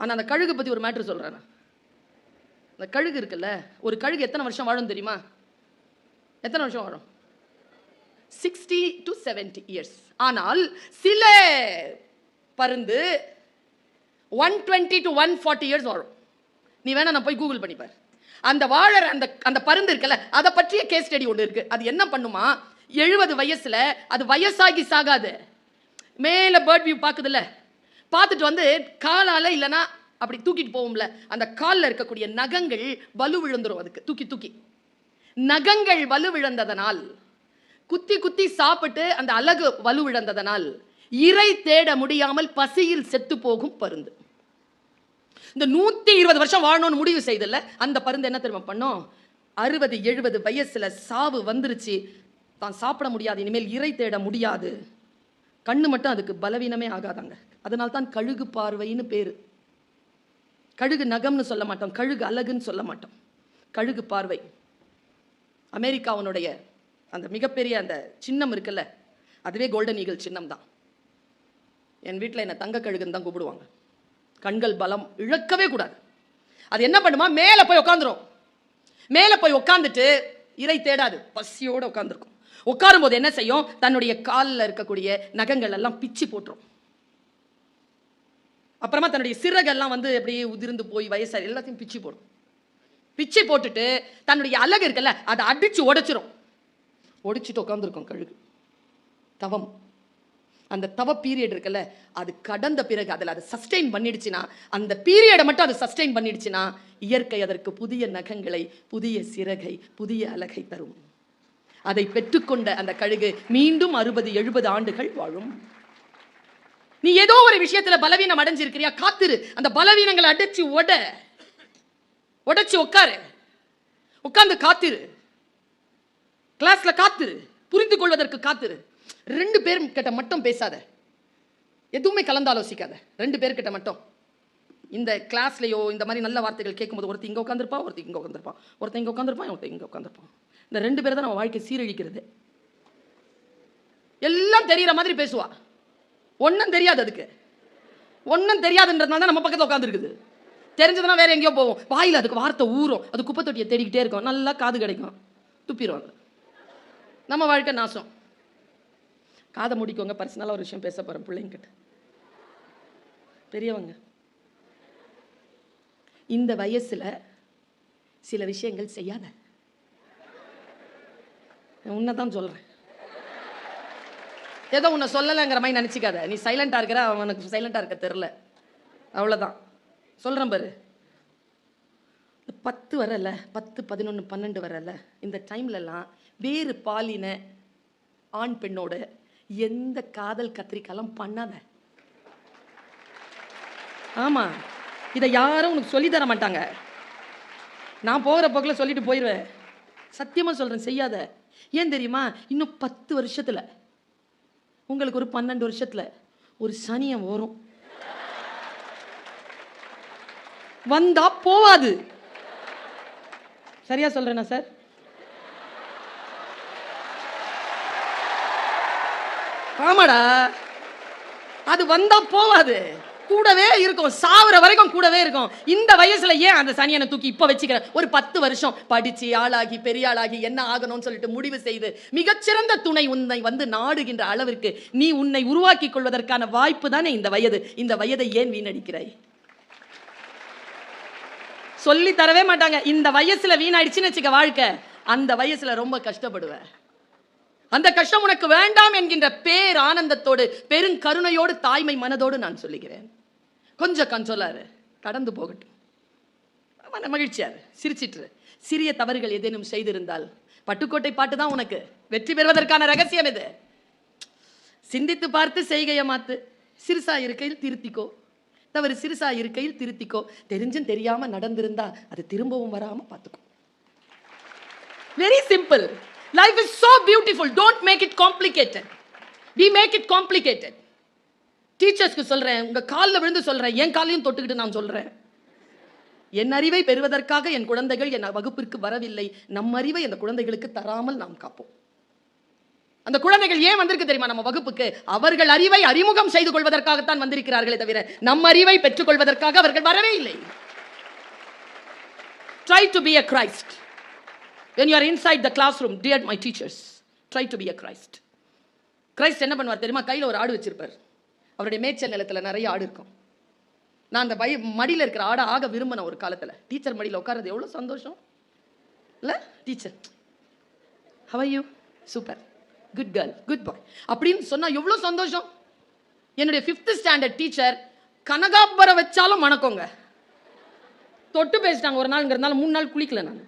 ஆனால் அந்த கழுகு பற்றி ஒரு மேட்ரு சொல்கிறேன் அந்த கழுகு இருக்குல்ல ஒரு கழுகு எத்தனை வருஷம் வாழும் தெரியுமா? எத்தனை வருஷம் வாழும்? சிக்ஸ்டி டு 70 இயர்ஸ் ஆனால் சில பருந்து one twenty to one forty years வாழும். நீ வேணா நான் போய் கூகுள் பண்ணிப்பார் அந்த வாழற அந்த அந்த பருந்து இருக்குல்ல அதை பற்றிய கேஸ் ஸ்டடி ஒன்று இருக்கு. அது என்ன பண்ணுமா? எழுபது வயசுல அது வயசாகி சாகாது. மேலே பேர்ட் வியூ பார்க்குதுல்ல. பார்த்துட்டு வந்து காலால் இல்லைன்னா அப்படி தூக்கிட்டு போகும்ல அந்த காலில் இருக்கக்கூடிய நகங்கள் வலு விழுந்துரும் அதுக்கு. தூக்கி தூக்கி. நகங்கள் வலு விழுந்ததனால் குத்தி குத்தி சாப்பிட்டு அந்த அழகு வலு விழுந்ததனால் இறை தேட முடியாமல் பசியில் செத்து போகும் பருந்து. இந்த நூற்றி இருபது வருஷம் வாழணும்னு முடிவு செய்தல அந்த பருந்து என்ன தெரியுமா பண்ணோம்? அறுபது எழுபது வயசில் சாவு வந்துருச்சு. தான் சாப்பிட முடியாது இனிமேல் இறை தேட முடியாது. கண்ணு மட்டும் அதுக்கு பலவீனமே ஆகாதாங்க. அதனால தான் கழுகு பார்வைன்னு பேர். கழுகு நகம்னு சொல்ல மாட்டோம் கழுகு அழகுன்னு சொல்ல மாட்டோம். கழுகு பார்வை. அமெரிக்காவினுடைய அந்த மிகப்பெரிய அந்த சின்னம் இருக்குல்ல அதுவே கோல்டன் ஈகிள் சின்னம் தான் என் வீட்டில் என்னை தங்க கழுகுன்னு தான் கூப்பிடுவாங்க. கண்கள் பலம் இழக்கவே கூடாது. அது என்ன பண்ணுமா? மேலே போய் உட்காந்துரும் மேலே போய் உட்காந்துட்டு இறை தேடாது. பசியோடு உட்காந்துருக்கும் உட்காரும் போது என்ன செய்யும்? தன்னுடைய காலில் இருக்கக்கூடிய நகங்கள் எல்லாம் பிச்சு போட்டுரும். அப்புறமா தன்னுடைய சிறகெல்லாம் வந்து அப்படியே உதிர்ந்து போய் வயசாக எல்லாத்தையும் பிச்சு போடும். பிச்சு போட்டுட்டு தன்னுடைய அழகு இருக்குல்ல அதை அடித்து உடைச்சிரும். ஒடிச்சிட்டு உட்காந்துருக்கும் கழுகு. தவம். அந்த தவ பீரியட் இருக்குல்ல அது கடந்த பிறகு அதில் அது சஸ்டெயின் பண்ணிடுச்சுன்னா அந்த பீரியடை மட்டும் அது சஸ்டெயின் பண்ணிடுச்சுன்னா இயற்கை அதற்கு புதிய நகங்களை புதிய சிறகை புதிய அழகை தரும். அதை பெற்றுக்கொண்ட அந்த கழுகு மீண்டும் அறுபது எழுபது ஆண்டுகள் வாழும். நீ ஏதோ ஒரு விஷயத்துல பலவீனம் அடைஞ்சிருக்கிறியா? காத்திரு. அந்த பலவீனங்களை அடைச்சு உட உடைச்சு உட்காரு. உட்கார்ந்து காத்திரு. கிளாஸ்ல காத்திரு. புரிந்து கொள்வதற்கு காத்திரு. ரெண்டு பேர் கிட்ட மட்டும் பேசாத. எதுவுமே கலந்தாலோசிக்காத ரெண்டு பேர்கிட்ட மட்டும். இந்த கிளாஸ்லயோ இந்த மாதிரி நல்ல வார்த்தைகள் கேட்கும்போது ஒருத்தர் இங்க உட்காந்துருப்பா ஒருத்தர் இங்க உட்காந்துருப்பான் ஒருத்தர் இங்க உட்காந்துருப்பான் ஒருத்தர் இங்க உட்காந்துருப்பான் இந்த ரெண்டு பேரை தான் நம்ம வாழ்க்கை சீரழிக்கிறது. எல்லாம் தெரியற மாதிரி பேசுவா. ஒன்றும் தெரியாது அதுக்கு. ஒன்றும் தெரியாதுன்றதுனால தான் நம்ம பக்கத்தில் உட்காந்துருக்குது தெரிஞ்சதுன்னா வேற எங்கேயோ போவோம். வாயில் அதுக்கு வார்த்தை ஊறும். அது குப்பை தொட்டியை தேடிக்கிட்டே இருக்கும். நல்லா காது கிடைக்கும். துப்பிடுவாங்க. நம்ம வாழ்க்கை நாசம். காதை முடிக்கோங்க. பர்சனலாக ஒரு விஷயம் பேச போகிறேன் பிள்ளைங்கிட்ட பெரியவங்க. இந்த வயசில் சில விஷயங்கள் செய்யாத. உன்னை தான் சொல்கிறேன் ஏதோ உன்னை சொல்லலைங்கிற மாதிரி நினச்சிக்காத. நீ சைலண்டாக இருக்கிற அவனுக்கு சைலண்டாக இருக்க தெரில அவ்வளோதான் சொல்கிறேன் பாரு. பத்து வரல பத்து பதினொன்று பன்னெண்டு வரல. இந்த டைம்லலாம் வேறு பாலின ஆண் பெண்ணோட எந்த காதல் கத்திரிக்காலாம் பண்ணாத. ஆமாம் இதை யாரும் உனக்கு சொல்லி தர மாட்டாங்க. நான் போகிற போக்கில் சொல்லிட்டு போயிடுவேன் சத்தியமாக சொல்கிறேன் செய்யாத. ஏன் தெரியுமா? இன்னும் பத்து வருஷத்தில். உங்களுக்கு ஒரு பன்னெண்டு வருஷத்துல ஒரு சனியம் வரும். வந்தா போவாது. சரியா சொல்றேனா சார்? ஆமாடா. அது வந்தா போவாது. கூடவே இருக்கும். சாவர வரைக்கும் கூடவே இருக்கும். இந்த வயசுல ஏன் அந்த சனியனை தூக்கி இப்ப வச்சுக்கிற? ஒரு பத்து வருஷம் படிச்சு ஆளாகி பெரிய ஆளாகி என்ன ஆகணும்னு சொல்லிட்டு முடிவு செய்து மிகச்சிறந்த துணை உன்னை வந்து நாடுகின்ற அளவிற்கு நீ உன்னை உருவாக்கி கொள்வதற்கான வாய்ப்பு தானே இந்த வயது. இந்த வயதை ஏன் வீணடிக்கிறாய்? சொல்லி தரவே மாட்டாங்க. இந்த வயசுல வீணாயிடுச்சுன்னு வச்சுக்க வாழ்க்கை. அந்த வயசுல ரொம்ப கஷ்டப்படுவ. அந்த கஷ்டம் உனக்கு வேண்டாம் என்கின்ற பேர் ஆனந்தத்தோடு பெருங்கருணையோடு தாய்மை மனதோடு நான் சொல்லுகிறேன். கொஞ்சம் கன்சோலாரு கடந்து போகட்டும். மன மகிழ்ச்சியாரு. சிரிச்சிட்டு சிறிய தவறுகள் ஏதேனும் செய்திருந்தால் பட்டுக்கோட்டை பாட்டு தான் உனக்கு. வெற்றி பெறுவதற்கான ரகசியம் இது சிந்தித்து பார்த்து செய்கையை மாத்து. சிறுசா இருக்கையில் திருத்திக்கோ. தவறு சிறுசா இருக்கையில் திருத்திக்கோ. தெரிஞ்சும் தெரியாம நடந்திருந்தா அது திரும்பவும் வராம பார்த்துக்கோ very simple life is so beautiful don't make it complicated we make it complicated டீச்சர்ஸ்க்கு சொல்கிறேன் உங்கள் காலில் விழுந்து சொல்கிறேன் என் காலையும் தொட்டுக்கிட்டு நான் சொல்கிறேன் என் அறிவை பெறுவதற்காக என் குழந்தைகள் என் வகுப்பிற்கு வரவில்லை. நம் அறிவை அந்த குழந்தைகளுக்கு தராமல் நாம் காப்போம். அந்த குழந்தைகள் ஏன் வந்திருக்கு தெரியுமா நம்ம வகுப்புக்கு? அவர்கள் அறிவை அறிமுகம் செய்து கொள்வதற்காகத்தான் வந்திருக்கிறார்களே தவிர நம் அறிவை பெற்றுக்கொள்வதற்காக அவர்கள் வரவே இல்லை. Try to be a Christ when you inside the classroom dear my teachers try to be a Christ Christ என்ன பண்ணுவார் தெரியுமா? கையில் ஒரு ஆடு வச்சிருப்பார். அவருடைய மேய்ச்சல் நிலத்தில் நிறைய ஆடு இருக்கும். நான் அந்த பய மடியில் இருக்கிற ஆடை ஆக விரும்பின ஒரு காலத்தில் டீச்சர் மடியில் உட்காரது எவ்வளோ சந்தோஷம்? இல்லை? Teacher how are you super good girl good boy அப்படின்னு சொன்னால் எவ்வளோ சந்தோஷம்? என்னுடைய ஃபிஃப்த் ஸ்டாண்டர்ட் டீச்சர் கனகாபரம் வச்சாலும் மணக்கோங்க. தொட்டு பேசிட்டாங்க ஒரு நாள்ங்கிறதுனால மூணு நாள் குளிக்கல நான்.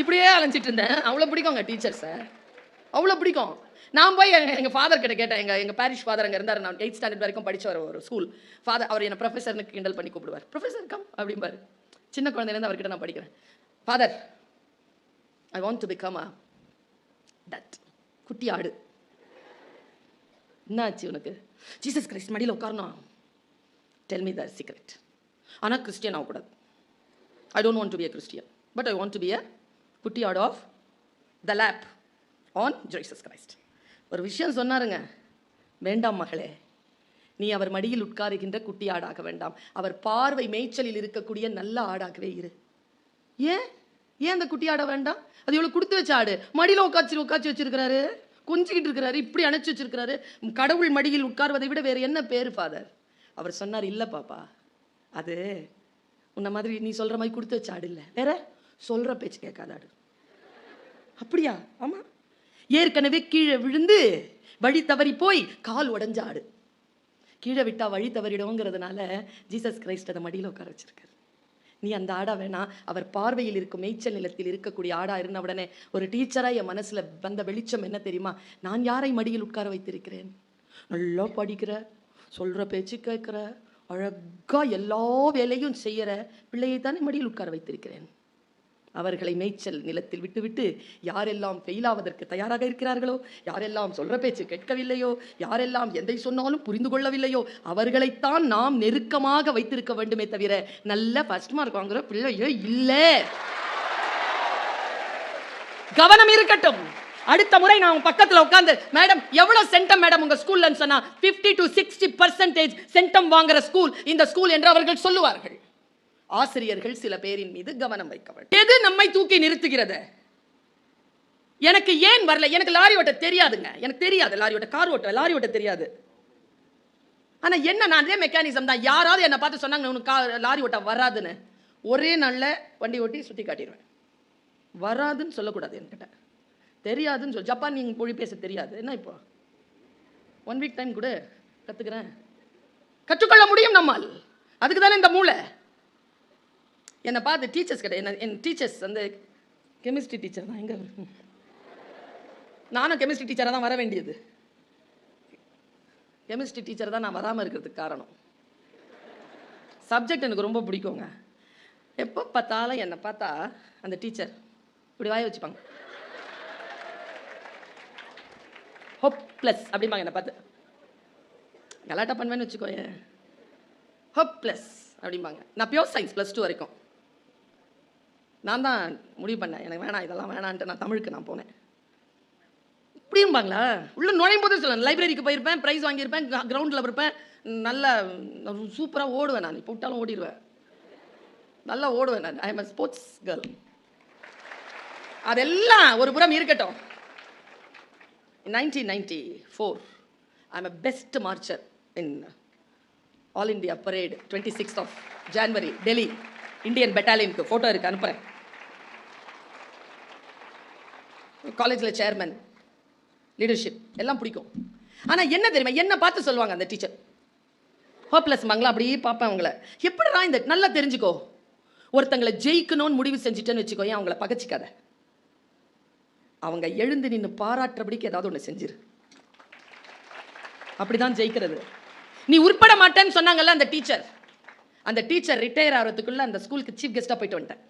இப்படியே அலைஞ்சிட்டு இருந்தேன். அவ்வளோ பிடிக்குங்க டீச்சர்ஸை. அவ்வளோ பிடிக்கும். நான் போய் எங்கள் எங்கள் ஃபாதர் கிட்ட கேட்டேன். எங்கள் எங்கள் பாரிஷ் ஃபாதர் அங்கே இருந்தார். நான் எயிட் ஸ்டாண்டர்ட் வரைக்கும் படித்தவர் ஒரு ஸ்கூல் ஃபாதர் அவர் என்ன ப்ரொஃபஸர்னு கிண்டல் பண்ணி கூப்பிடுவார். ப்ரொஃபஸர் கம் அப்படிம்பார். சின்ன குழந்தையிலேருந்து அவர்கிட்ட நான் படிக்கிறேன். Father I want to become a that குட்டி ஆடு. என்ன ஆச்சு உனக்கு? ஜீசஸ் கிரைஸ்ட் மடியில் உட்காரணும் டெல் மீ த சீக்ரெட் ஆனால் கிறிஸ்டியன் ஆகக்கூடாது. I don't want to be a Christian but I want to be a குட்டி add of the lap on Jesus Christ ஒரு விஷயம் சொன்னாருங்க. வேண்டாம் மகளே. நீ அவர் மடியில் உட்காருகின்ற குட்டி ஆடாக வேண்டாம். அவர் பார்வை மேய்ச்சலில் இருக்கக்கூடிய நல்ல ஆடாகவே இரு. ஏன்? ஏன் அந்த குட்டி ஆட வேண்டாம்? அது இவ்வளோ கொடுத்து வச்ச ஆடு. மடியில் உட்காச்சு உட்காச்சு வச்சிருக்கிறாரு. கொஞ்சிக்கிட்டு இருக்கிறாரு இப்படி அணைச்சி வச்சிருக்கிறாரு. கடவுள் மடியில் உட்கார்வதை விட வேறு என்ன பேர் ஃபாதர் அவர் சொன்னார் இல்லை பாப்பா. அது உன்ன மாதிரி நீ சொல்கிற மாதிரி கொடுத்து வச்ச ஆடு இல்லை. வேற? சொல்கிற பேச்சு கேட்காத ஆடு. அப்படியா? ஆமா. ஏற்கனவே கீழே விழுந்து வழி தவறி போய் கால் உடஞ்சாடு. ஆடு கீழே விட்டா வழி தவறிடுவோங்கிறதுனால ஜீசஸ் கிரைஸ்ட் அதை மடியில் உட்கார வச்சிருக்காரு. நீ அந்த ஆடா வேணா அவர் பார்வையில் இருக்கும் மேய்ச்சல் நிலத்தில் இருக்கக்கூடிய ஆடா இருந்த உடனே ஒரு டீச்சராக என் மனசில் வந்த வெளிச்சம் என்ன தெரியுமா? நான் யாரை மடியில் உட்கார வைத்திருக்கிறேன்? நல்லா படிக்கிற சொல்கிற பேச்சு கேட்குற அழகா எல்லா வேலையும் செய்கிற பிள்ளையை தானே மடியில் உட்கார வைத்திருக்கிறேன். அவர்களை மேய்ச்சல் நிலத்தில் விட்டுவிட்டு யாரெல்லாம் ஃபெயிலாவதற்கு தயாராக இருக்கிறார்களோ யாரெல்லாம் சொல்ற பேச்சு கேட்கவில்லையோ யாரெல்லாம் எதை சொன்னாலும் புரிந்து கொள்ளவில்லையோ அவர்களைத்தான் நாம் நெருக்கமாக வைத்திருக்க வேண்டுமே தவிர நல்ல ஃபர்ஸ்ட் மார்க் வாங்குற பிள்ளையோ இல்லை. கவனம் இருக்கட்டும். அடுத்த முறை நான் உங்க பக்கத்துல உட்கார்ந்து மேடம் எவ்வளவு சென்டம் மேடம் உங்க ஸ்கூல்ல சொன்னா 50 டு சிக்ஸ்டி பர்சன்டேஜ் சென்டம் வாங்குற ஸ்கூல் இந்த ஸ்கூல் என்று அவர்கள் சொல்லுவார்கள். ஆசிரியர்கள் சில பேரின் மீது கவனம் வைக்க வேண்டும். எது நம்மை தூக்கி நிறுத்துகிறது? எனக்கு ஏன் வரல? எனக்கு லாரி ஓட்ட தெரியாதுங்க. எனக்கு தெரியாது. லாரி ஓட்ட கார் ஓட்ட லாரி ஓட்ட தெரியாது. ஆனால் என்ன நான் அதே மெக்கானிசம் தான். யாராவது என்னை பார்த்து சொன்னாங்க உனக்கு கா- லாரி ஓட்ட வராதுன்னு. ஒரே நாளில் வண்டி ஓட்டி சுற்றி காட்டிடுவேன். வராதுன்னு சொல்லக்கூடாது என்கிட்ட. தெரியாதுன்னு சொல் ஜப்பான் நீங்கள் மொழி பேச தெரியாது. என்ன இப்போ? ஒன் வீக் டைம் கூட கற்றுக்கிறேன் கற்றுக்கொள்ள முடியும் நம்மால். அதுக்கு தானே இந்த மூளை? என்னை பார்த்து டீச்சர்ஸ் கிட்ட என்ன என் டீச்சர்ஸ் வந்து கெமிஸ்ட்ரி டீச்சர் தான் எங்கே நானும் கெமிஸ்ட்ரி டீச்சராக தான் வர வேண்டியது. கெமிஸ்ட்ரி டீச்சர் தான் நான் வராமல் இருக்கிறதுக்கு காரணம். சப்ஜெக்ட் எனக்கு ரொம்ப பிடிக்குங்க. எப்போ பார்த்தாலும் என்னை பார்த்தா அந்த டீச்சர் இப்படி வாய வச்சுப்பாங்க. ஹோப் ப்ளஸ் அப்படிம்பாங்க என்னை பார்த்து. கலாட்டா பண்ணுவேன்னு வச்சுக்கோயேன். ஹோப் ப்ளஸ் அப்படிம்பாங்க. நான் பியோர் சயின்ஸ் ப்ளஸ் டூ வரைக்கும். நான் தான் முடிவு பண்ணேன். எனக்கு வேணாம் இதெல்லாம் வேணான்ட்டு நான் தமிழுக்கு நான் போனேன். இப்படியும்பாங்களா உள்ள நுழையும் போது சொல்லுவேன். லைப்ரரிக்கு போயிருப்பேன் ப்ரைஸ் வாங்கியிருப்பேன் கிரவுண்டில் இருப்பேன். நல்லா சூப்பராக ஓடுவேன் நான். இப்போ விட்டாலும் ஓடிடுவேன். நல்லா ஓடுவேன் நான். ஐ எம் ஸ்போர்ட்ஸ் கேர்ள் அதெல்லாம் ஒரு புறம் இருக்கட்டும். Nineteen ninety four I am best marcher in all India parade twenty sixth of January Delhi Indian பெட்டாலியனுக்கு photo இருக்கு அனுப்புகிறேன் காலேஜில் சேர்மன் லீடர்ஷிப் எல்லாம் பிடிக்கும். ஆனால் என்ன தெரியுமா? என்ன பார்த்து சொல்லுவாங்க அந்த டீச்சர் ஹோப்லெஸ் மங்களா அப்படியே பார்ப்பேன் அவங்கள. எப்படிடா இந்த நல்லா தெரிஞ்சுக்கோ. ஒருத்தங்களை ஜெயிக்கணும்னு முடிவு செஞ்சுட்டேன்னு வச்சுக்கோ ஏன் அவங்கள பகச்சிக்காத? அவங்க எழுந்து நின்று பாராட்டுறபடிக்கு ஏதாவது ஒன்று செஞ்சிரு. அப்படிதான் ஜெயிக்கிறது. நீ உட்பட மாட்டேன்னு சொன்னாங்கல்ல அந்த டீச்சர் அந்த டீச்சர் ரிட்டையர் ஆகிறதுக்குள்ள அந்த ஸ்கூலுக்கு சீஃப் கெஸ்டா போயிட்டு வந்துட்டேன்.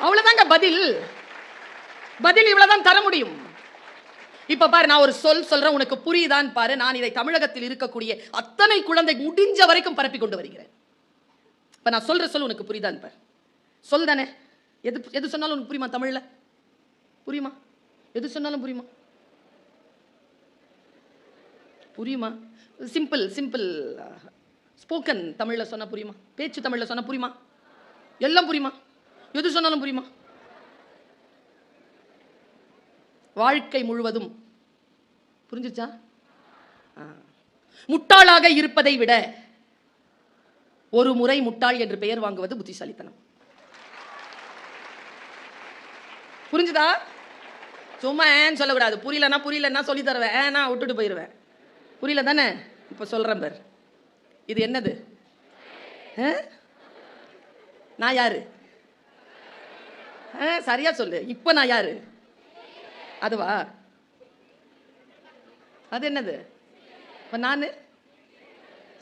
அவ்வளவுதாங்க பதில். பதில் இவ்வளவுதான் தர முடியும். இப்ப பாரு நான் ஒரு சொல் சொல்றேன் உனக்கு புரியுதான்னு பாரு. நான் இதை தமிழகத்தில் இருக்கக்கூடிய அத்தனை குழந்தை முடிஞ்ச வரைக்கும் பரப்பி கொண்டு வருகிறேன். இப்ப நான் சொல்ற சொல் உனக்கு புரியுதான்னு பாரு. சொல் தானே. எது எது சொன்னாலும் உனக்கு புரியுமா தமிழ்ல? புரியுமா? எது சொன்னாலும் புரியுமா? புரியுமா? சிம்பிள் சிம்பிள் ஸ்போக்கன் தமிழில் சொன்ன புரியுமா? பேச்சு தமிழில் சொன்ன புரியுமா? எல்லாம் புரியுமா? எது சொன்னாலும் புரியுமா? வாழ்க்கை முழுவதும். புரிஞ்சிச்சா ஆ. முட்டாளாக இருப்பதை விட ஒரு முறை முட்டாள் என்று பெயர் வாங்குவது புத்திசாலித்தனம். புரிஞ்சுதா? சும்மா ஏன்னு சொல்லக்கூடாது. புரியலன்னா புரியலன்னா சொல்லி தருவேன். ஏன்னா விட்டுட்டு போயிடுவேன் புரியல தானே இப்போ சொல்கிறேன் பேர். இது என்னது? நான் யாரு? ஆ, சரியா சொல்லு. இப்போ நான் யாரு? அதுவா? அது என்னது? இப்போ நான்?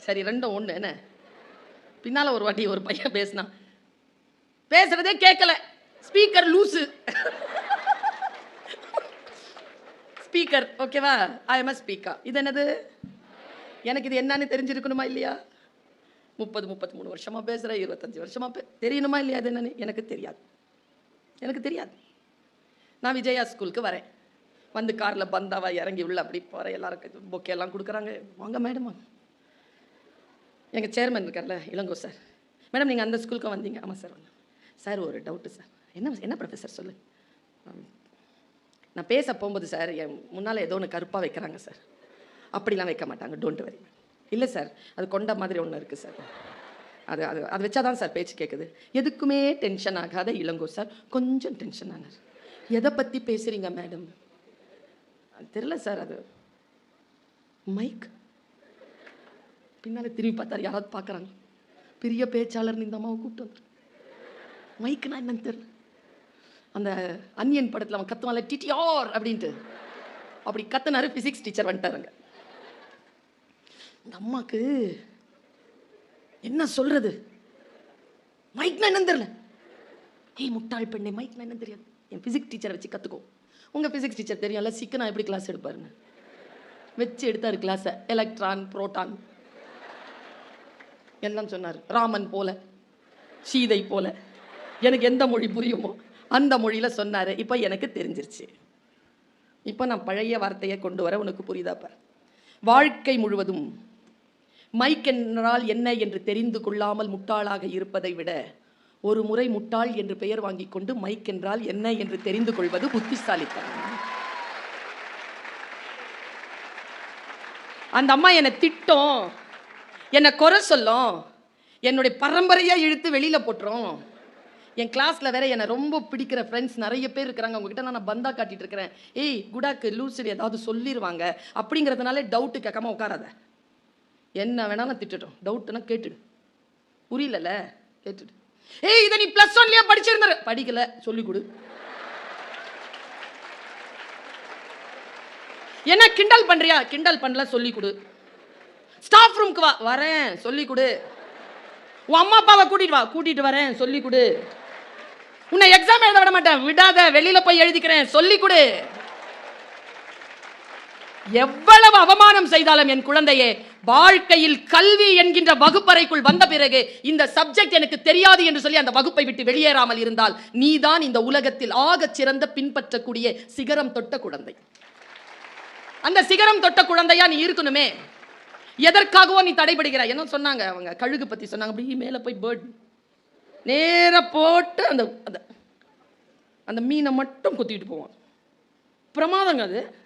சரி ரெண்டும் ஒன்று என்ன? பின்னால் ஒரு வாட்டி ஒரு பையன் பேசினான் பேசுறதே கேட்கல ஸ்பீக்கர் லூசு ஸ்பீக்கர் ஓகேவா ஐ எம் ஸ்பீக்கர் இது என்னது? எனக்கு இது என்னன்னு தெரிஞ்சிருக்கணுமா இல்லையா? முப்பது முப்பத்தி மூணு வருஷமா பேசுகிறேன் இருபத்தஞ்சி வருஷமா பே தெரியணுமா இல்லையா அது என்னன்னு? எனக்கு தெரியாது. எனக்கு தெரியாது. நான் விஜயா ஸ்கூலுக்கு வரேன். வந்து காரில் பந்தாவா இறங்கி உள்ள அப்படி போகிறேன் எல்லாருக்கும் பொக்கே எல்லாம் கொடுக்குறாங்க. வாங்க மேடம் வாங்க. எங்கள் சேர்மன் இருக்கார்ல இளங்கோ சார் மேடம் நீங்கள் அந்த ஸ்கூலுக்கு வந்தீங்க. ஆமாம் சார் வந்தேன். சார் ஒரு டவுட்டு சார் என்ன என்ன ப்ரொஃபஸர் சொல்லு? நான் பேச போகும்போது சார் என் முன்னால் ஏதோ ஒன்று கருப்பாக வைக்கிறாங்க சார் அப்படிலாம் வைக்க மாட்டாங்க. டோன்ட் வரி இல்லை சார் அது கொண்ட மாதிரி ஒன்று இருக்குது சார் அது அது அது வச்சாதான் சார் பேச்சு கேட்குது எதுக்குமே டென்ஷன் ஆகாத இளங்கோ சார் கொஞ்சம் டென்ஷன் ஆனார் எதை பற்றி பேசுகிறீங்க மேடம் தெரில சார் அது. மைக் பின்னால் திரும்பி பார்த்தாரு யாராவது பார்க்குறாங்க. பெரிய பேச்சாளர் இந்த அம்மாவை கூப்பிட்டு வந்து மைக்குனா என்னன்னு தெரியல. அந்த அன்னியன் படத்தில் அவன் கத்துவான்ல டிடிஆர் அப்படின்ட்டு. அப்படி கத்துனாரு ஃபிசிக்ஸ் டீச்சர் வந்துட்டாருங்க. அந்த அம்மாக்கு என்ன சொல்றது? மைக்னா என்னன்னு தெரியல. ஏய் முட்டாள் பெண்ணே மைக்னா என்னன்னு தெரியாது. என் ஃபிசிக்ஸ் டீச்சரை வச்சு கற்றுக்கோ உங்கள் ஃபிசிக்ஸ் டீச்சர் தெரியும்ல சிக்கனா எப்படி கிளாஸ் எடுப்பாருன்னு? வச்சு எடுத்தார் கிளாஸை எலக்ட்ரான் புரோட்டான் எல்லாம் சொன்னார். ராமன் போல சீதை போல. எனக்கு எந்த மொழி புரியுமோ அந்த மொழியில் சொன்னார். இப்போ எனக்கு தெரிஞ்சிருச்சு. இப்போ நான் பழைய வார்த்தையை கொண்டு வர உனக்கு புரியுதாப்ப? வாழ்க்கை முழுவதும் மைக் என்றால் என்ன என்று தெரிந்து கொள்ளாமல் முட்டாளாக இருப்பதை விட ஒரு முறை முட்டாள் என்று பெயர் வாங்கிக் கொண்டு மைக் என்றால் என்ன என்று தெரிந்து கொள்வது புத்திசாலித்தனம். அந்த அம்மா என்னை திட்டம். என்னை குறை சொல்லும். என்னுடைய பரம்பரையாக இழுத்து வெளியில் போட்டுரும். என் கிளாஸில் வேற என்னை ரொம்ப பிடிக்கிற ஃப்ரெண்ட்ஸ் நிறைய பேர் இருக்கிறாங்க. உங்ககிட்ட நான் பந்தா காட்டிட்டு இருக்கிறேன். ஏய் குடாக்கு லூசரி ஏதாவது சொல்லிடுவாங்க அப்படிங்கிறதுனால டவுட்டு கேட்காம உட்காராத. என்ன வேணாலும் திட்டுட்டோம். டவுட்னா கேட்டுடு. புரியலல்ல? கேட்டுடு. ஏய் இதை நீ ப்ளஸ் ஒன்லயே படிச்சிருந்தாரு? படிக்கல. சொல்லி கொடு என்ன கிண்டல் பண்றியா? கிண்டல் பண்ணல சொல்லி கொடு ஸ்டாஃப் ரூம்க்கு வா. வரேன். சொல்லி கொடு உன் அம்மா அப்பாவை கூட்டிட்டு வா. கூட்டிட்டு வரேன். சொல்லி கொடு உன்னை எக்ஸாம் எழுத விட மாட்டேன். விடாத. வெளியில போய் எழுதிக்கிறேன். சொல்லி கொடு எவ்வளவு அவமானம் செய்தாலும் என் குழந்தையே வாழ்க்கையில் கல்வி என்கின்ற வகுப்பறைக்குள் வந்த பிறகு இந்த சப்ஜெக்ட் எனக்கு தெரியாது என்று சொல்லி அந்த வகுப்பை விட்டு வெளியேறாமல் இருந்தால் நீதான் இந்த உலகத்தில் ஆகச் சிறந்த பின்பற்றக்கூடிய சிகரம் தொட்ட குழந்தை. அந்த சிகரம் தொட்ட குழந்தையா நீ இருக்கணுமே. எதற்காகவோ நீ தடைபடுகிறாய். என்ன சொன்னாங்க அவங்க கழுகு பத்தி சொன்னாங்க. அப்படி மேலே போய் பேர்ட் நேரா போட்டு அந்த அந்த அந்த மீனை மட்டும் குத்திட்டு போவான். பிரமாதங்க அது.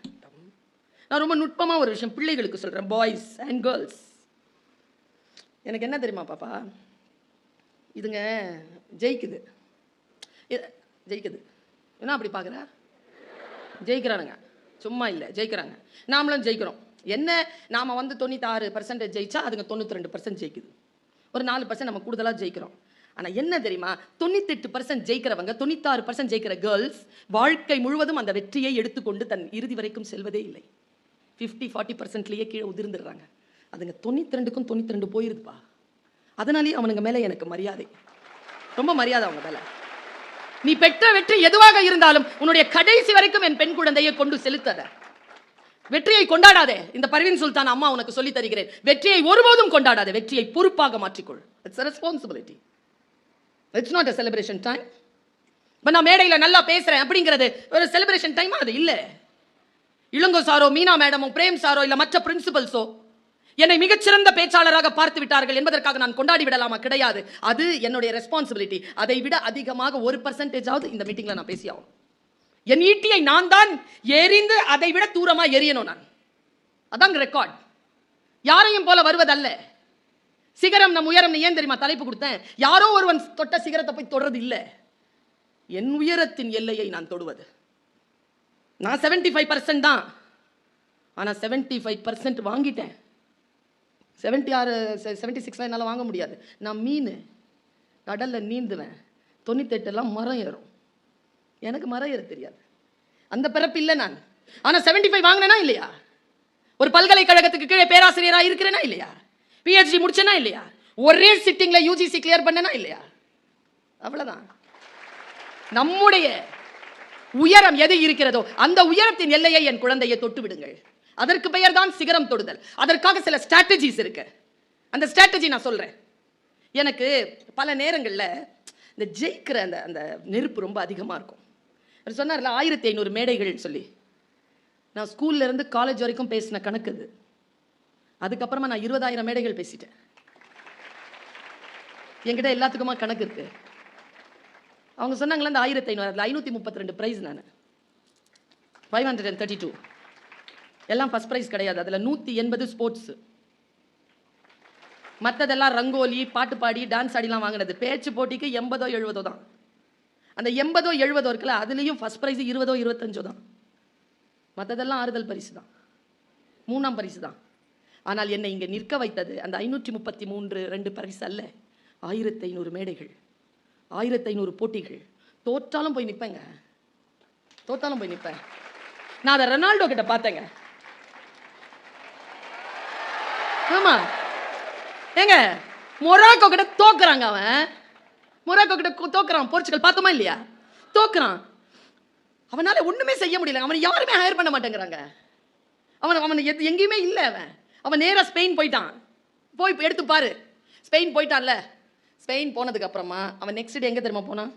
நான் ரொம்ப நுட்பமாக ஒரு விஷயம் பிள்ளைகளுக்கு சொல்கிறேன் பாய்ஸ் அண்ட் கேர்ள்ஸ் எனக்கு என்ன தெரியுமா பாப்பா? இதுங்க ஜெயிக்குது. இது ஜெயிக்குது. என்ன அப்படி பார்க்குற ஜெயிக்கிறானுங்க. சும்மா இல்லை ஜெயிக்கிறாங்க. நாமளும் ஜெயிக்கிறோம். என்ன? நாம் வந்து தொண்ணூத்தாறு பர்சன்டேஜ் ஜெயிச்சா அதுங்க தொண்ணூற்றி ரெண்டு பர்சன்ட் ஜெயிக்குது. ஒரு நாலு பர்சன்ட் நம்ம கூடுதலாக ஜெயிக்கிறோம். ஆனால் என்ன தெரியுமா? தொண்ணூத்தெட்டு பர்சன்ட் ஜெயிக்கிறவங்க தொண்ணூத்தாறு பர்சன்ட் ஜெயிக்கிற கேர்ள்ஸ் வாழ்க்கை முழுவதும் அந்த வெற்றியை எடுத்துக்கொண்டு தன் இறுதி வரைக்கும் செல்வதே இல்லை. ஃபிஃப்டி ஃபார்ட்டி பர்சன்ட்லேயே கீழே உதிர்ந்துடுறாங்க. அதுங்க தொண்ணூற்றி ரெண்டுக்கும் தொண்ணூற்றி ரெண்டு போயிருதுப்பா. அதனாலேயே அவனுங்க மேலே எனக்கு மரியாதை. ரொம்ப மரியாதை அவங்க மேலே. நீ பெற்ற வெற்றி எதுவாக இருந்தாலும் உன்னுடைய கடைசி வரைக்கும் என் பெண் குழந்தையை கொண்டு செலுத்தத. வெற்றியை கொண்டாடாதே. இந்த பர்வீன் சுல்தான் அம்மா உனக்கு சொல்லி தருகிறேன். வெற்றியை ஒருபோதும் கொண்டாடாதே. வெற்றியை பொறுப்பாக மாற்றிக்கொள். It's responsibility it's not a celebration time இப்போ நான் மேடையில் நல்லா பேசுகிறேன் அப்படிங்கிறது ஒரு செலிப்ரேஷன் டைம் அது இல்லை. இளங்கோ சாரோ மீனா மேடமோ பிரேம் சாரோ இல்ல மற்ற பிரின்சிபல்ஸோ என்னை மிகச்சிறந்த பேச்சாளராக பார்த்து விட்டார்கள் என்பதற்காக நான் கொண்டாடி விடலாமா? கிடையாது. அது என்னுடைய ரெஸ்பான்சிபிலிட்டி அதை விட அதிகமாக ஒரு பர்சன்டேஜாவது இந்த மீட்டிங்ல நான் பேசியாகும் என் ஈட்டியை நான் தான் எரிந்து அதை விட தூரமா எரியணும் நான். அதாங்க ரெக்கார்ட் யாரையும் போல வருவதல்ல. சிகரம் நம் உயரம் ஏன் தெரியுமா தலைப்பு கொடுத்தேன்? யாரோ ஒருவன் தொட்ட சிகரத்தை போய் தொடர்றது இல்லை என் உயரத்தின் எல்லையை நான் தொடுவது. நான் 75% ஃபைவ் பர்சன்ட் தான். ஆனால் 75% ஃபைவ் பர்சன்ட் வாங்கிட்டேன். செவன்ட்டி ஆறு செவன்ட்டி சிக்ஸ்லாம் என்னால் வாங்க முடியாது. நான் மீன். கடலில் நீந்துவேன். தொண்ணூத்தெட்டுலாம் மரம் ஏறும். எனக்கு மரம் ஏற தெரியாது. அந்த பிறப்பு இல்லை நான். ஆனால் 75 ஃபைவ் வாங்கினேனா இல்லையா? ஒரு பல்கலைக்கழகத்துக்கு கீழே பேராசிரியராக இருக்கிறேனா இல்லையா? பிஹெச்டி முடிச்சேனா இல்லையா? ஒரே சிட்டிங்கில் யூஜிசி கிளியர் பண்ணேனா இல்லையா? அவ்வளோதான் நம்முடைய உயரம் எது இருக்கிறதோ அந்த உயரத்தின் எல்லையை என் குழந்தையை தொட்டு விடுங்கள் அதற்கு பெயர் தான் சிகரம் தொடுதல். அதற்காக சில ஸ்ட்ராட்டஜிஸ் இருக்கு. அந்த ஸ்ட்ராட்டஜி நான் சொல்றேன். எனக்கு பல நேரங்களில் இந்த ஜெயிக்கிற அந்த அந்த நெருப்பு ரொம்ப அதிகமாக இருக்கும். அவர் சொன்னார்ல ஆயிரத்தி ஐநூறு மேடைகள் சொல்லி. நான் ஸ்கூல்ல இருந்து காலேஜ் வரைக்கும் பேசின கணக்கு அது. அதுக்கப்புறமா நான் இருபதாயிரம் மேடைகள் பேசிட்டேன். என்கிட்ட எல்லாத்துக்குமா கணக்கு இருக்குது அவங்க சொன்னாங்களே அந்த ஆயிரத்தி ஐநூறு அதில் ஐநூற்றி முப்பத்தி ரெண்டு ப்ரைஸ் நான். Five hundred and thirty two எல்லாம் ஃபஸ்ட் ப்ரைஸ் கிடையாது. அதில் நூற்றி எண்பது ஸ்போர்ட்ஸு மற்றதெல்லாம் ரங்கோலி பாட்டு பாடி டான்ஸ் ஆடிலாம் வாங்கினது. பேச்சு போட்டிக்கு எண்பதோ எழுபதோ தான். அந்த எண்பதோ எழுபதோ இருக்குல்ல அதுலேயும் ஃபஸ்ட் ப்ரைஸ் இருபதோ இருபத்தஞ்சோ தான். மற்றதெல்லாம் ஆறுதல் பரிசு தான். மூணாம் பரிசு தான். ஆனால் என்னை இங்கே நிற்க வைத்தது அந்த ஐநூற்றி முப்பத்தி மூன்று ரெண்டு பரிசு அல்ல ஆயிரத்தி ஐநூறு மேடைகள். ஆயிரத்தி ஐநூறு போட்டிகள். தோற்றாலும் போய் நிற்பேங்க தோற்றாலும் போய் நிற்பேன் நான் அதை ரொனால்டோ கிட்ட பார்த்தேங்க. ஆமா. ஏங்க மொராக்கோ கிட்ட தோக்குறாங்க அவன். மொராக்கோ கிட்ட தோக்குறான். போர்ச்சுகல் பார்த்தோமா இல்லையா? தோக்குறான். அவனால ஒண்ணுமே செய்ய முடியல. அவனை யாருமே ஹையர் பண்ண மாட்டேங்கிறாங்க. அவன் அவன் எது எங்கேயுமே இல்லை அவன். அவன் நேராக ஸ்பெயின் போயிட்டான். போய் எடுத்து பாரு. ஸ்பெயின் போயிட்டான்ல. ஸ்பெயின் போனதுக்கு அப்புறமா அவன் நெக்ஸ்ட் டே எங்கே தெரியுமா போனான்?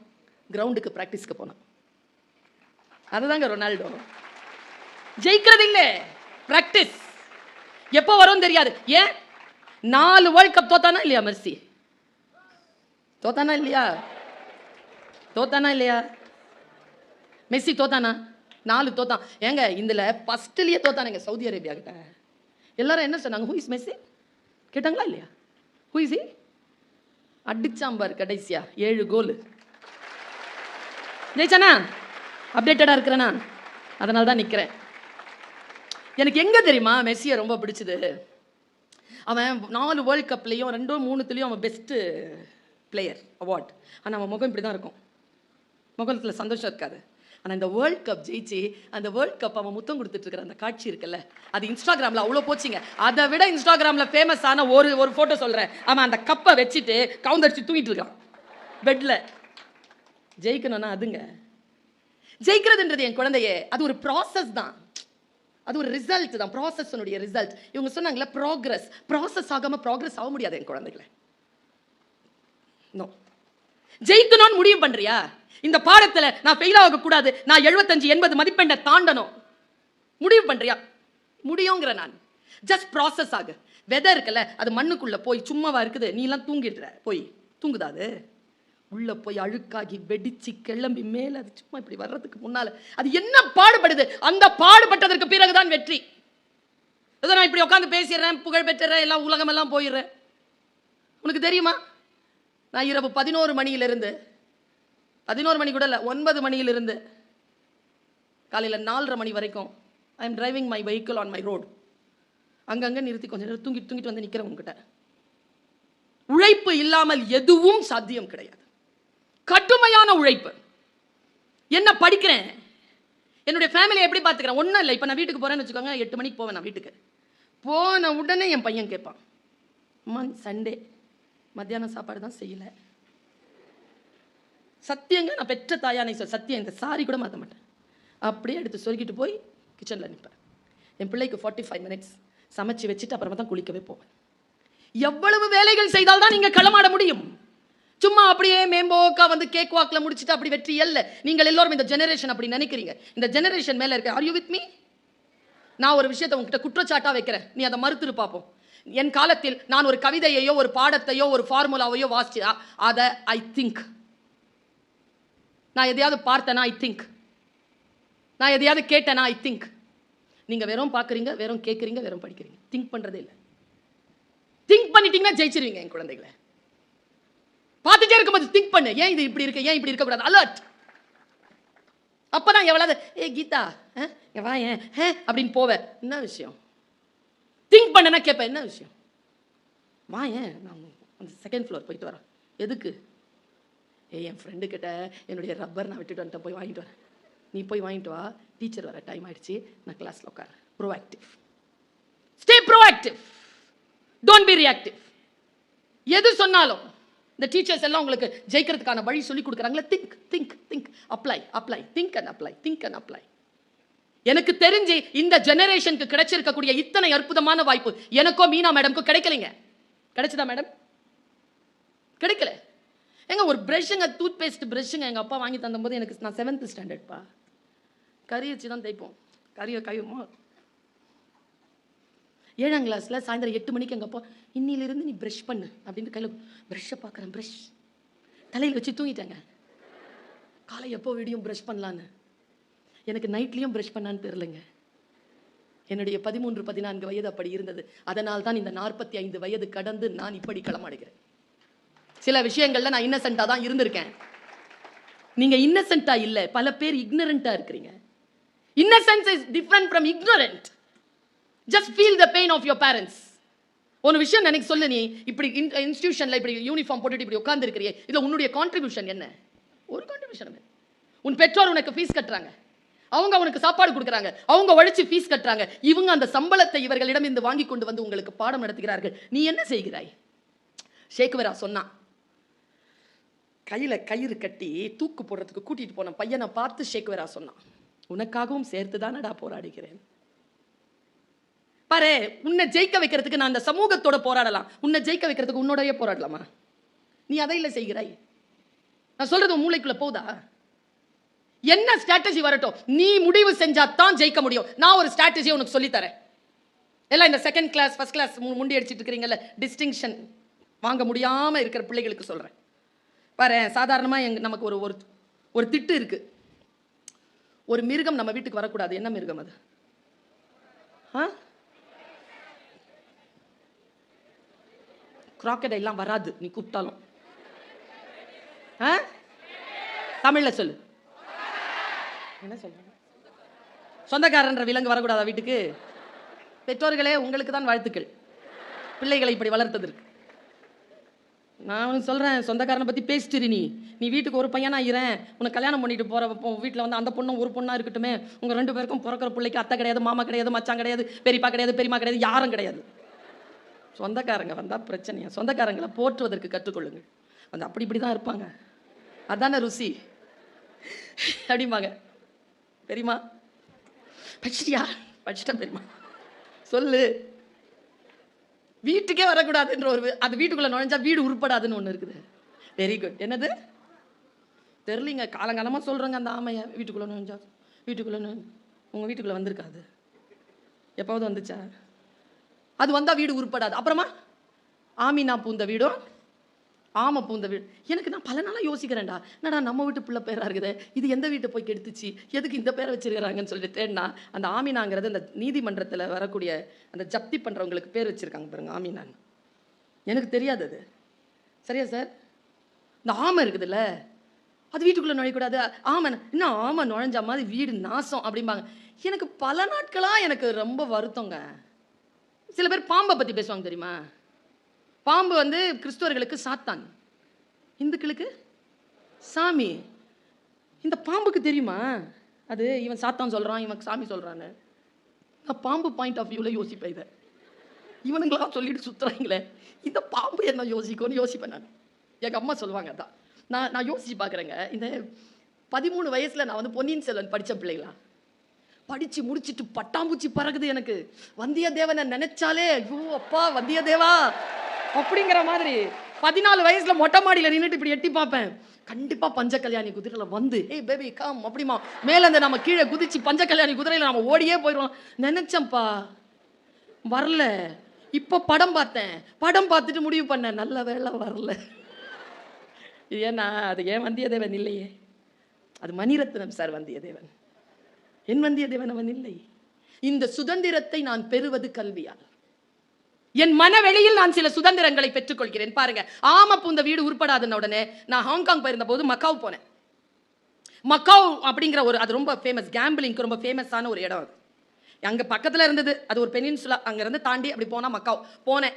கிரவுண்டுக்கு ப்ராக்டிஸ்க்கு போனான். அதுதாங்க ரொனால்டோ. ஜெயிக்கிறது இல்லை ப்ராக்டிஸ் எப்போ வரும் தெரியாது. ஏன்? நாலு வேர்ல்ட் கப் தோத்தானா இல்லையா மெர்சி? தோத்தானா இல்லையா? தோத்தானா இல்லையா? மெஸ்ஸி தோத்தானா? நாலு தோத்தான். ஏங்க இதில் ஃபர்ஸ்ட்லயே தோத்தானுங்க சவுதி அரேபியா கிட்ட எல்லாரும் என்ன சொன்னாங்க? ஹூ இஸ் மெஸ்ஸி கேட்டாங்களா இல்லையா? ஹூ இஸ் அடிச்சாம்பார் கடைசியா. ஏழு கோல் ஜெயிச்சானா? அப்டேட்டடா நான் அதனால தான் நிற்கிறேன் எனக்கு எங்க தெரியுமா மெஸ்ஸியை ரொம்ப பிடிச்சது? அவன் நாலு வேர்ல்ட் கப்லேயும் ரெண்டோ மூணுத்துலேயும் அவன் பெஸ்ட்டு பிளேயர் அவார்ட் ஆனால் அவன் முகம் இப்படி தான் இருக்கும். முகத்தில் சந்தோஷம் இருக்காது. ஆனால் இந்த வேர்ல்ட் கப் ஜெயிச்சு அந்த வேர்ல்ட் கப் அவன் முத்தம் கொடுத்துட்டு இருக்கிற அந்த காட்சி இருக்குல்ல அது இன்ஸ்டாகிராமில் அவ்வளோ போச்சுங்க. அதை விட இன்ஸ்டாகிராமில் ஃபேமஸ் ஆன ஒரு ஒரு ஃபோட்டோ சொல்கிறேன் அவன் அந்த கப்பை வச்சுட்டு கவுந்தடிச்சு தூங்கிட்டு இருக்கான். பெட்டில் ஜெயிக்கணும்னா அதுங்க. ஜெயிக்கிறதுன்றது என் குழந்தையே அது ஒரு ப்ராசஸ் தான். அது ஒரு ரிசல்ட் தான் ப்ராசஸ்னுடைய ரிசல்ட் இவங்க சொன்னாங்களே ப்ராக்ரஸ் ப்ராசஸ் ஆகாமல் ப்ராக்ரஸ் ஆக முடியாது என் குழந்தைகளை. நோ ஜெயிக்கணும்னு முடிவு பண்ணுறியா இந்த பாடத்துல நான் ஃபெயில் ஆக கூடாது. நான் எழுபத்தஞ்சு எண்பது மதிப்பெண்ணை தாண்டணும். முடிவு பண்றியா? முடியுங்கிற நான். ஜஸ்ட் ப்ராசஸ் ஆகு. வெதை இருக்குல்ல அது மண்ணுக்குள்ள போய் சும்மாவா இருக்குது. நீ எல்லாம் தூங்கிடுற. போய். தூங்குதா அது? உள்ள போய் அழுக்காகி வெடிச்சு கிளம்பி மேல அது சும்மா இப்படி வர்றதுக்கு முன்னால. அது என்ன பாடுபடுது? அந்த பாடுபட்டதற்கு பிறகுதான் வெற்றி. ஏதோ நான் இப்படி உட்காந்து பேசிடுறேன் புகழ் பெற்றுறேன் எல்லாம் உலகம் எல்லாம் போயிடுறேன். உனக்கு தெரியுமா? நான் இரவு பதினோரு மணியிலிருந்து பதினோரு மணி கூட இல்லை ஒன்பது மணியிலிருந்து காலையில் நாலரை மணி வரைக்கும் I am driving my vehicle on my road அங்கங்கே நிறுத்தி கொஞ்சம் நேரம் தூங்கி தூங்கிட்டு வந்து நிற்கிறேன் உங்ககிட்ட உழைப்பு இல்லாமல் எதுவும் சாத்தியம் கிடையாது. கடுமையான உழைப்பு. என்ன படிக்கிறேன்? என்னுடைய ஃபேமிலியை எப்படி பார்த்துக்கிறேன்? ஒன்றும் இல்லை. இப்போ நான் வீட்டுக்கு போகிறேன்னு வச்சுக்கோங்க எட்டு மணிக்கு போவேன் நான் வீட்டுக்கு. போன உடனே என் பையன் கேட்பான் அம்மா சண்டே மத்தியானம் சாப்பாடு தான் செய்யலை. சத்தியங்க நான் பெற்ற தாயானை சொல் சத்தியம் இந்த சாரி கூட மாற்ற மாட்டேன். அப்படியே எடுத்து சொல்லிக்கிட்டு போய் கிச்சனில் நிற்பேன் என் பிள்ளைக்கு ஃபார்ட்டி ஃபைவ் மினிட்ஸ் சமைச்சு வச்சுட்டு அப்புறமா தான் குளிக்கவே போவேன். எவ்வளவு வேலைகள் செய்தால் தான் நீங்கள் களமாட முடியும்? சும்மா அப்படியே மேம்போக்கா வந்து கேக் வாக்கில் முடிச்சுட்டு அப்படி வெற்றி அல்ல. நீங்கள் எல்லோரும் இந்த ஜெனரேஷன் அப்படி நினைக்கிறீங்க. இந்த ஜெனரேஷன் மேலே இருக்க ஆர் யூ வித் மீ நான் ஒரு விஷயத்தை உங்ககிட்ட குற்றச்சாட்டாக வைக்கிறேன். நீ அதை மறுத்துரு பார்ப்போம் என் காலத்தில் நான் ஒரு கவிதையையோ ஒரு பாடத்தையோ ஒரு ஃபார்முலாவையோ வாசிச்சா அதை ஐ திங்க் நான் எதையாவது பார்த்தேனா ஐ திங்க் நான் எதையாவது கேட்டேனா ஐ திங்க் நீங்கள் வெறும் பார்க்குறீங்க வெறும் கேட்குறீங்க வெறும் படிக்கிறீங்க. திங்க் பண்ணுறதே இல்லை. திங்க் பண்ணிட்டீங்கன்னா ஜெயிச்சிருவீங்க என் குழந்தைகளை. பார்த்துட்டே இருக்கும்போது திங்க் பண்ணு. ஏன் இது இப்படி இருக்கு ஏன் இப்படி இருக்கக்கூடாது அலர்ட் நான் எவ்வளவு ஏ கீதா ஆ, வா ஏன் அப்படின்னு போவேன். என்ன விஷயம்? திங்க் பண்ணனா கேட்பேன். என்ன விஷயம்? வா ஏன் நான் அந்த செகண்ட் ஃப்ளோர் போயிட்டு வரேன். எதுக்கு? ஏய் என் ஃப்ரெண்டு கிட்ட என்னுடைய ரப்பர் நான் விட்டுட்டு வந்துட்டேன் போய் வாங்கிட்டு வரேன் நீ போய் வாங்கிட்டு வா. டீச்சர் வர டைம் ஆயிடுச்சு. நான் கிளாஸில் உட்கார proactive stay proactive don't be reactive எது சொன்னாலும் இந்த டீச்சர்ஸ் எல்லாம் உங்களுக்கு ஜெயிக்கிறதுக்கான வழி சொல்லி கொடுக்குறாங்களே think think think apply apply think and apply think and apply எனக்கு தெரிஞ்சு இந்த ஜெனரேஷனுக்கு கிடைச்சிருக்கக்கூடிய இத்தனை அற்புதமான வாய்ப்பு எனக்கோ மீனா மேடம்க்கோ கிடைக்கலைங்க. கிடைச்சதா மேடம் கிடைக்கல. ஏங்க ஒரு ப்ரஷ்ஷுங்க டூத் பேஸ்ட் ப்ரஷ்ஷுங்க எங்கள் அப்பா வாங்கி தந்தபோது எனக்கு நான் செவன்த் ஸ்டாண்டர்ட்ப்பா கறி வச்சு தான் தைப்போம். கறியை கையுமா ஏழாம் கிளாஸில் சாயந்தரம் எட்டு மணிக்கு எங்கள் அப்பா இன்னிலிருந்து நீ ப்ரஷ் பண்ணு அப்படின்னு கையில் ப்ரஷ்ஷை பார்க்குறேன் ப்ரஷ் தலையில் வச்சு தூங்கிட்டேங்க. காலை எப்போ விடியும் ப்ரஷ் பண்ணலான்னு. எனக்கு நைட்லேயும் ப்ரஷ் பண்ணான்னு தெரிலங்க என்னுடைய பதிமூன்று பதினான்கு வயது அப்படி இருந்தது. அதனால் தான் இந்த நாற்பத்தி ஐந்து வயது கடந்து நான் இப்படி களமாடுகிறேன். சில விஷயங்களில் நான் இன்னசென்ட்டாக தான் இருந்திருக்கேன். நீங்கள் இன்னசென்ட்டாக இல்லை பல பேர் இக்னரண்ட்டாக இருக்கிறீங்க. Innocence is different from ignorant just feel the pain of your parents ஒரு விஷயம் எனக்கு சொல்லு நீ இப்படி இன்ஸ்டியூஷனில் இப்படி யூனிஃபார்ம் போட்டுட்டு இப்படி உட்காந்துருக்கிறியே இருக்கிறியே உன்னுடைய கான்ட்ரிபியூஷன் என்ன? ஒரு கான்ட்ரிபியூஷன் உன் பெற்றோர் உனக்கு ஃபீஸ் கட்டுறாங்க. அவங்க உனக்கு சாப்பாடு கொடுக்குறாங்க. அவங்க உழைச்சி ஃபீஸ் கட்டுறாங்க. இவங்க அந்த சம்பளத்தை இவர்களிடம் இருந்து வாங்கி கொண்டு வந்து உங்களுக்கு பாடம் நடத்துகிறார்கள். நீ என்ன செய்கிறாய்? ஷேக்குவரா சொன்னான். கையில் கயிறு கட்டி தூக்கு போடுறதுக்கு கூட்டிகிட்டு போன பையனை பார்த்து ஷேக்குவரா சொன்னான். உனக்காகவும் சேர்த்து தானடா போராடுகிறேன். பாரு உன்னை ஜெயிக்க வைக்கிறதுக்கு நான் அந்த சமூகத்தோட போராடலாம். உன்னை ஜெயிக்க வைக்கிறதுக்கு உன்னோடய போராடலாமா? நீ அதை இல்லை செய்கிறாய். நான் சொல்றது உன் மூளைக்குள்ள போதா? என்ன ஸ்ட்ராட்டஜி வரட்டும்? நீ முடிவு செஞ்சா தான் ஜெயிக்க முடியும். நான் ஒரு ஸ்ட்ராட்டஜி உனக்கு சொல்லித் தரேன் எல்லாம் இந்த செகண்ட் கிளாஸ் ஃபர்ஸ்ட் கிளாஸ் முண்டி அடிச்சிட்டு இருக்கிறீங்கல்ல டிஸ்டிங்ஷன் வாங்க முடியாமல் இருக்கிற பிள்ளைகளுக்கு சொல்கிறேன் பாரு சாதாரணமாக எங் நமக்கு ஒரு ஒரு ஒரு திட்டு இருக்குது ஒரு மிருகம் நம்ம வீட்டுக்கு வரக்கூடாது. என்ன மிருகம் அது? ஆ? Crocodile எல்லாம் வராது. நீ கூப்பிட்டாலும். ஆ? தமிழில் சொல்லு. என்ன சொல்றீங்க சொந்தக்காரன்ற விலங்கு வரக்கூடாதா வீட்டுக்கு? பெற்றோர்களே உங்களுக்கு தான் வாழ்த்துக்கள். பிள்ளைகளை இப்படி வளர்த்ததற்கு. நான் உனக்கு சொல்கிறேன் சொந்தக்காரனை பற்றி பேசிட்டு நீ. நீ வீட்டுக்கு ஒரு பையனா இரேன் உனக்கு கல்யாணம் பண்ணிட்டு போகிற வீட்டில் வந்து அந்த பொண்ணும் ஒரு பொண்ணாக இருக்கட்டுமே. உங்கள் ரெண்டு பேருக்கும் பிறக்கிற பிள்ளைக்கு அத்தை கிடையாது மாமா கிடையாது மச்சான் கிடையாது பெரியப்பா கிடையாது பெரியமா கிடையாது யாரும் கிடையாது. சொந்தக்காரங்க வந்தால் பிரச்சனையா? சொந்தக்காரங்களை போற்றுவதற்கு கற்றுக்கொள்ளுங்கள். வந்து அப்படி இப்படி தான் இருப்பாங்க. அதான ருசி. அப்படிம்பாங்க. பெரியமா படிச்சிட்டியா? படிச்சிட்டேன் பெரியமா சொல்லு. வீட்டுக்கே வரக்கூடாதுன்ற ஒரு அது வீட்டுக்குள்ளே நுழைஞ்சா வீடு உருப்படாதுன்னு ஒன்று இருக்குது. வெரி குட் என்னது? தெரிலிங்க காலங்காலமாக சொல்கிறோங்க அந்த ஆமையை. வீட்டுக்குள்ளே நுழைஞ்சா. வீட்டுக்குள்ளே நுழை- உங்கள் வீட்டுக்குள்ளே வந்திருக்காது. எப்போவது வந்துச்சா? அது வந்தால் வீடு உருப்படாது. அப்புறமா? ஆமினா பூந்த வீடும் ஆமை பூந்த வீடு எனக்கு நான் பல நாளாக யோசிக்கிறேன்டா. என்னடா நம்ம வீட்டு பிள்ளை பேராக இருக்குது? இது எந்த வீட்டை போய் கெடுத்துச்சு? எதுக்கு இந்த பேரை வச்சிருக்கிறாங்கன்னு சொல்லிட்டு தேடினா அந்த ஆமினாங்கிறது அந்த நீதிமன்றத்தில் வரக்கூடிய அந்த ஜப்தி பண்ணுறவங்களுக்கு பேர் வச்சிருக்காங்க பாருங்க ஆமினான்னு. எனக்கு தெரியாது அது. சரியா சார்? இந்த ஆமை இருக்குதுல்ல? அது வீட்டுக்குள்ளே நுழையக்கூடாது. ஆமை இன்னும் ஆமை நுழைஞ்ச மாதிரி வீடு நாசம் அப்படிம்பாங்க. எனக்கு பல நாட்களாக எனக்கு ரொம்ப வருத்தங்க. சில பேர் பாம்பை பற்றி பேசுவாங்க தெரியுமா? பாம்பு வந்து கிறிஸ்துவர்களுக்கு சாத்தான் இந்துக்களுக்கு? சாமி. இந்த பாம்புக்கு தெரியுமா? அது இவன் சாத்தான் சொல்கிறான் இவன் சாமி சொல்கிறான்னு நான் பாம்பு பாயிண்ட் ஆஃப் வியூவில் யோசிப்பேன் இதை. இவனுங்களாம் சொல்லிட்டு சுற்றுறாங்களே இந்த பாம்பு என்ன யோசிக்கும்னு யோசிப்பேன் நான். எங்கள் அம்மா சொல்லுவாங்க அதான். நான் நான் யோசிச்சு பார்க்குறேங்க இந்த பதிமூணு வயசில் நான் வந்து பொன்னியின் செல்வன் படித்த பிள்ளைங்களா படித்து முடிச்சிட்டு பட்டாம்பூச்சி பறக்குது எனக்கு. வந்தியத்தேவனை நினைச்சாலே ஐயோ அப்பா வந்தியத்தேவா. அப்படிங்கிற மாதிரி பதினாலு வயசுல மொட்டை மாடியில் நின்றுட்டு இப்படி எட்டி பார்ப்பேன். கண்டிப்பா பஞ்ச கல்யாணி குதிரையில வந்து ஏய் பேபி கம் அப்படிமா மேல அந்த நம்ம கீழே குதிச்சு பஞ்ச கல்யாணி குதிரையில நம்ம ஓடியே போயிடுவோம். நினைச்சேன்ப்பா. வரல. இப்போ படம் பார்த்தேன். படம் பார்த்துட்டு முடிவு பண்ணேன். நல்ல வேலை வரல. ஏன்னா அது ஏன் வந்தியத்தேவன் இல்லையே? அது மணிரத்னம் சார் வந்தியத்தேவன். என் வந்தியத்தேவன் அவன் இல்லை. இந்த சுதந்திரத்தை நான் பெறுவது கல்வியால். என் மனவெளியில் நான் சில சுதந்திரங்களை பெற்றுக்கொள்கிறேன். பாருங்க ஆமா வீடு உருப்படாதுன்ன உடனே நான் ஹாங்காங் போயிருந்த போது மக்காவ் போனேன். மக்காவ் அப்படிங்கிற ஒரு அது ரொம்ப ஃபேமஸ் கேம்பிளிங்க்கு ரொம்ப ஃபேமஸான ஒரு இடம் அது. அங்கே பக்கத்தில் இருந்தது அது ஒரு பெனின்சுலா அங்கேருந்து தாண்டி அப்படி போனால் மக்காவ். போனேன்.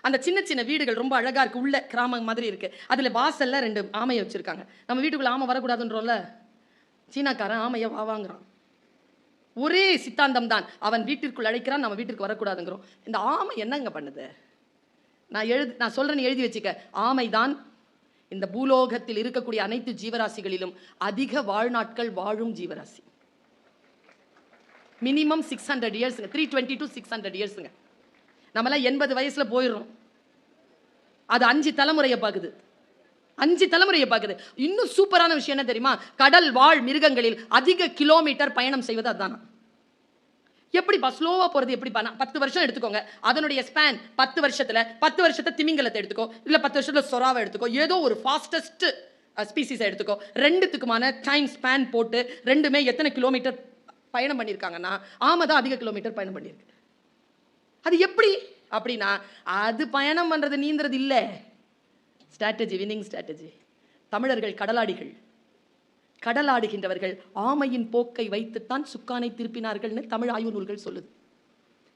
அந்த சின்ன சின்ன வீடுகள் ரொம்ப அழகாக இருக்கு உள்ள கிராமம் மாதிரி இருக்குது அதில் வாசல்ல ரெண்டு ஆமையை வச்சுருக்காங்க. நம்ம வீட்டுக்குள்ளே ஆமை வரக்கூடாதுன்றோம்ல? சீனாக்காரன் ஆமையை வா வாங்குறான். ஒரே சித்தாந்தம் தான் அவன் வீட்டிற்குள் அழைக்கிறான் நம்ம வீட்டிற்கு வரக்கூடாதுங்கிறோம். இந்த ஆமை என்னங்க பண்ணுது? நான் எழுது நான் சொல்றேன்னு எழுதி வச்சுக்க. ஆமைதான் இந்த பூலோகத்தில் இருக்கக்கூடிய அனைத்து ஜீவராசிகளிலும் அதிக வாழ்நாட்கள் வாழும் ஜீவராசி. Minimum six hundred இயர்ஸுங்க three twenty to six hundred இயர்ஸுங்க நம்மளாம் எண்பது வயசில் போயிடுறோம். அது அஞ்சு தலைமுறையை பார்க்குது அஞ்சு தலைமுறையை பார்க்குது இன்னும் சூப்பரான விஷயம் என்ன தெரியுமா? கடல் வாழ் மிருகங்களில் அதிக கிலோமீட்டர் பயணம் செய்வது அதுதானா? எப்படிப்பா ஸ்லோவாக போகிறது எப்படிப்பா நான் பத்து வருஷம் எடுத்துக்கோங்க. அதனுடைய ஸ்பேன் பத்து வருஷத்தில் பத்து வருஷத்தை திமிங்கலத்தை எடுத்துக்கோ இல்லை பத்து வருஷத்தில் சொராவை எடுத்துக்கோ ஏதோ ஒரு ஃபாஸ்டஸ்ட் ஸ்பீசிஸை எடுத்துக்கோ. ரெண்டுத்துக்குமான டைம் ஸ்பேன் போட்டு ரெண்டுமே எத்தனை கிலோமீட்டர் பயணம் பண்ணியிருக்காங்கன்னா ஆமாம் தான் அதிக கிலோமீட்டர் பயணம் பண்ணியிருக்கு அது எப்படி? அப்படின்னா அது பயணம் பண்ணுறது நீந்துறது இல்லை. ஸ்ட்ராட்டஜி வின்னிங் ஸ்ட்ராட்டஜி தமிழர்கள் கடலாடிகள் கடலாடுகின்றவர்கள் ஆமையின் போக்கை வைத்துத்தான் சுக்கானை திருப்பினார்கள்னு தமிழ் ஆய்வு நூல்கள் சொல்லுது.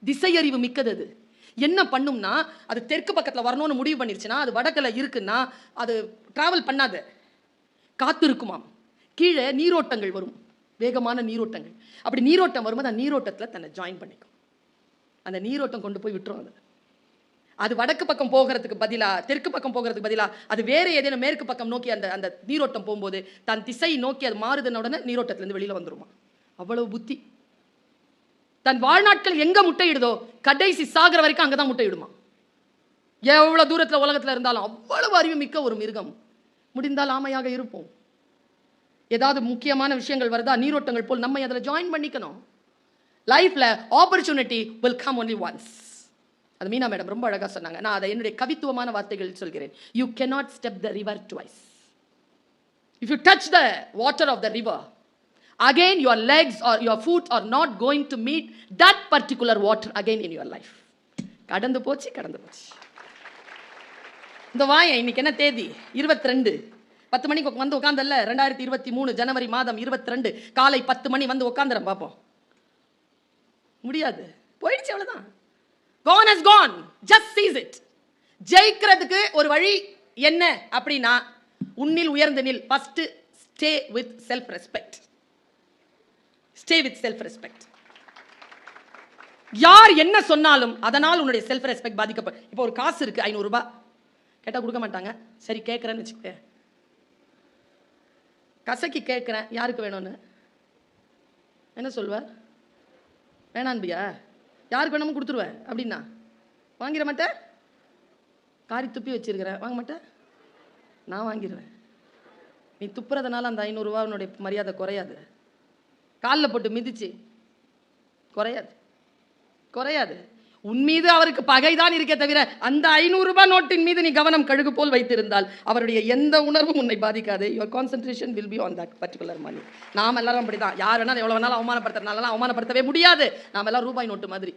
திசையறிவு மிக்கது அது. என்ன பண்ணும்னா அது தெற்கு பக்கத்தில் வரணும்னு முடிவு பண்ணிருச்சுன்னா அது வடக்கில் இருக்குன்னா அது டிராவல் பண்ணாத. காத்திருக்குமாம். கீழே நீரோட்டங்கள் வரும். வேகமான நீரோட்டங்கள். அப்படி நீரோட்டம் வரும்போது அந்த நீரோட்டத்தில் தன்னை ஜாயின் பண்ணிக்கும். அந்த நீரோட்டம் கொண்டு போய் விட்டுரும் அதை. அது வடக்கு பக்கம் போகிறதுக்கு பதிலாக தெற்கு பக்கம் போகிறதுக்கு பதிலாக அது வேறு ஏதேனும் மேற்கு பக்கம் நோக்கி அந்த அந்த நீரோட்டம் போகும்போது தன் திசை நோக்கி அது மாறுதுன உடனே நீரோட்டத்திலேருந்து வெளியில் வந்துருமா? அவ்வளவு புத்தி. தன் வாழ்நாட்கள் எங்கே முட்டையிடுதோ கடைசி சாகிற வரைக்கும் அங்கே தான் முட்டையிடுமா? எவ்வளோ தூரத்தில் உலகத்தில் இருந்தாலும் அவ்வளவு அறிவு மிக்க ஒரு மிருகம். முடிந்தால் ஆமையாக இருப்போம். ஏதாவது முக்கியமான விஷயங்கள் வருதா? நீரோட்டங்கள் போல் நம்ம அதில் ஜாயின் பண்ணிக்கணும். லைஃப்பில் opportunity will come only once அது மீனா மேடம் ரொம்ப அழகா சொன்னாங்க. நான் அதை என்னுடைய கவித்துவமான வார்த்தைகள் சொல்கிறேன். You cannot step the river twice if you touch the water of the river again your legs or your foot are not going to meet that particular water again in your life கடந்து போச்சு கடந்து போச்சு. இந்த வாயன் இன்னைக்கு என்ன தேதி? இருபத்தி ரெண்டு பத்து மணிக்கு வந்து உட்காந்தல்ல ரெண்டாயிரத்தி இருபத்தி மூணு ஜனவரி மாதம் இருபத்தி ரெண்டு காலை பத்து மணி வந்து உட்காந்துறேன் பார்ப்போம் முடியாது. போயிடுச்சு அவ்வளவுதான். Gone as gone just seize it ஜெயிக்கிறதுக்கு ஒரு வழி என்ன அப்படின்னா உன்னில் உயர்ந்து நில். First stay with self respect stay with self respect யார் என்ன சொன்னாலும் அதனால் உன்னுடைய செல்ஃப் ரெஸ்பெக்ட் பாதிக்கப்படும் இப்போ ஒரு காசு இருக்கு ஐநூறுரூபா கேட்டால் கொடுக்க மாட்டாங்க. சரி கேட்குறேன்னு வச்சுக்கோ கசக்கி கேட்குறேன் யாருக்கு வேணும்னு? என்ன சொல்வ வேணான்பியா? யாருக்கு வேணாமல் கொடுத்துருவேன் அப்படின்னா. வாங்கிட மாட்டேன். காரி துப்பி வச்சிருக்கிறேன் வாங்க மாட்டேன். நான் வாங்கிடுவேன் நீ துப்புறதுனால அந்த ஐநூறுரூவா உன்னுடைய மரியாதை குறையாது. காலில் போட்டு மிதிச்சு குறையாது. குறையாது. உன் மீது அவருக்கு பகைதான் இருக்கே தவிர அந்த ஐநூறு ரூபாய் நோட்டின் மீது நீ கவனம் கழுகு போல் வைத்திருந்தால் அவருடைய எந்த உணர்வும் உன்னை பாதிக்காது. Your concentration will be on that particular மணி நாம் எல்லாரும் அப்படிதான். யார் வேணாலும் எவ்வளோ வேணாலும் அவமானப்படுத்துறதுனால அவமானப்படுத்தவே முடியாது. நாம் எல்லாம் ரூபாய் நோட்டு மாதிரி.